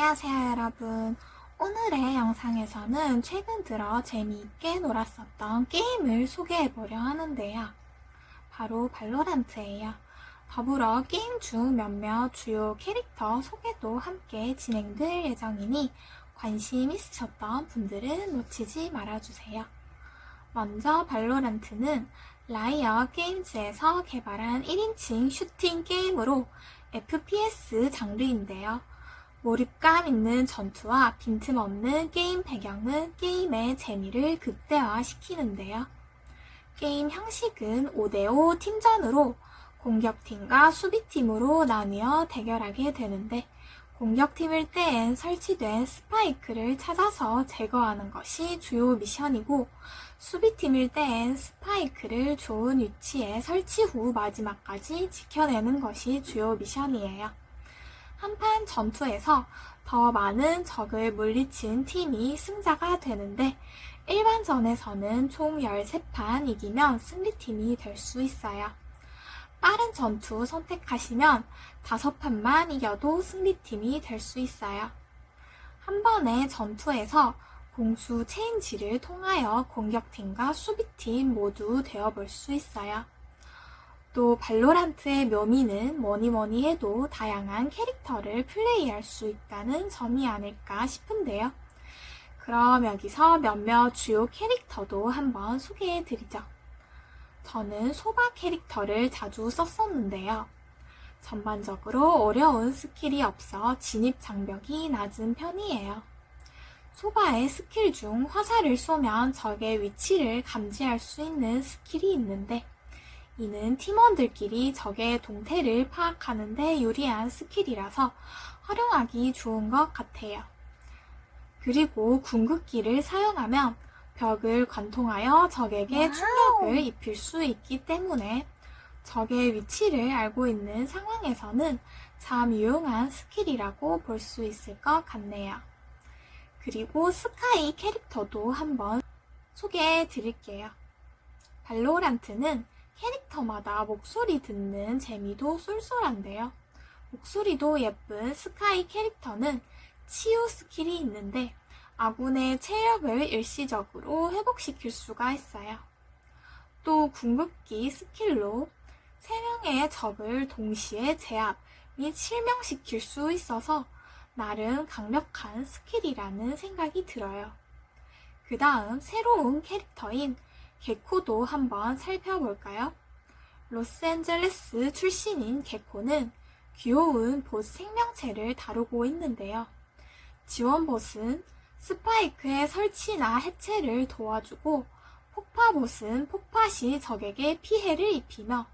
안녕하세요 여러분. 오늘의 영상에서는 최근 들어 재미있게 놀았었던 게임을 소개해보려 하는데요. 바로 발로란트예요. 더불어 게임 중 몇몇 주요 캐릭터 소개도 함께 진행될 예정이니 관심 있으셨던 분들은 놓치지 말아주세요. 먼저 발로란트는 라이어 게임즈에서 개발한 1인칭 슈팅 게임으로 FPS 장르인데요. 몰입감 있는 전투와 빈틈없는 게임 배경은 게임의 재미를 극대화시키는데요. 게임 형식은 5대5 팀전으로 공격팀과 수비팀으로 나뉘어 대결하게 되는데 공격팀일 때엔 설치된 스파이크를 찾아서 제거하는 것이 주요 미션이고 수비팀일 때엔 스파이크를 좋은 위치에 설치 후 마지막까지 지켜내는 것이 주요 미션이에요. 한판 전투에서 더 많은 적을 물리친 팀이 승자가 되는데 일반전에서는 총 13판 이기면 승리팀이 될 수 있어요. 빠른 전투 선택하시면 5판만 이겨도 승리팀이 될 수 있어요. 한 번의 전투에서 공수 체인지를 통하여 공격팀과 수비팀 모두 되어볼 수 있어요. 또 발로란트의 묘미는 뭐니 뭐니 해도 다양한 캐릭터를 플레이할 수 있다는 점이 아닐까 싶은데요. 그럼 여기서 몇몇 주요 캐릭터도 한번 소개해 드리죠. 저는 소바 캐릭터를 자주 썼었는데요. 전반적으로 어려운 스킬이 없어 진입 장벽이 낮은 편이에요. 소바의 스킬 중 화살을 쏘면 적의 위치를 감지할 수 있는 스킬이 있는데 이는 팀원들끼리 적의 동태를 파악하는 데 유리한 스킬이라서 활용하기 좋은 것 같아요. 그리고 궁극기를 사용하면 벽을 관통하여 적에게. 충격을 입힐 수 있기 때문에 적의 위치를 알고 있는 상황에서는 참 유용한 스킬이라고 볼 수 있을 것 같네요. 그리고 스카이 캐릭터도 한번 소개해 드릴게요. 발로란트는 캐릭터마다 목소리 듣는 재미도 쏠쏠한데요. 목소리도 예쁜 스카이 캐릭터는 치유 스킬이 있는데 아군의 체력을 일시적으로 회복시킬 수가 있어요. 또 궁극기 스킬로 3명의 적을 동시에 제압 및 실명시킬 수 있어서 나름 강력한 스킬이라는 생각이 들어요. 그 다음 새로운 캐릭터인 개코도 한번 살펴볼까요? 로스앤젤레스 출신인 개코는 귀여운 보스 생명체를 다루고 있는데요. 지원 보스는 스파이크의 설치나 해체를 도와주고 폭파 보스는 폭파 시 적에게 피해를 입히며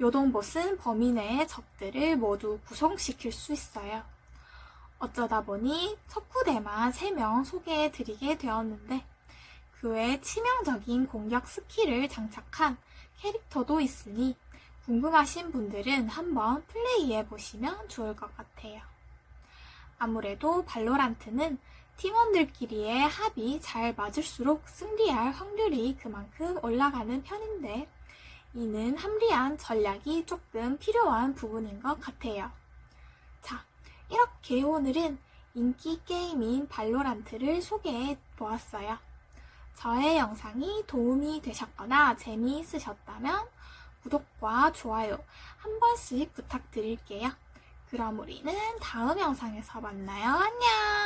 요동 보스는 범위 내의 적들을 모두 구성시킬 수 있어요. 어쩌다 보니 척후대만 3명 소개해 드리게 되었는데 그외 치명적인 공격 스킬을 장착한 캐릭터도 있으니 궁금하신 분들은 한번 플레이해 보시면 좋을 것 같아요. 아무래도 발로란트는 팀원들끼리의 합이 잘 맞을수록 승리할 확률이 그만큼 올라가는 편인데 이는 합리한 전략이 조금 필요한 부분인 것 같아요. 자, 이렇게 오늘은 인기 게임인 발로란트를 소개해 보았어요. 저의 영상이 도움이 되셨거나 재미있으셨다면 구독과 좋아요 한 번씩 부탁드릴게요. 그럼 우리는 다음 영상에서 만나요. 안녕!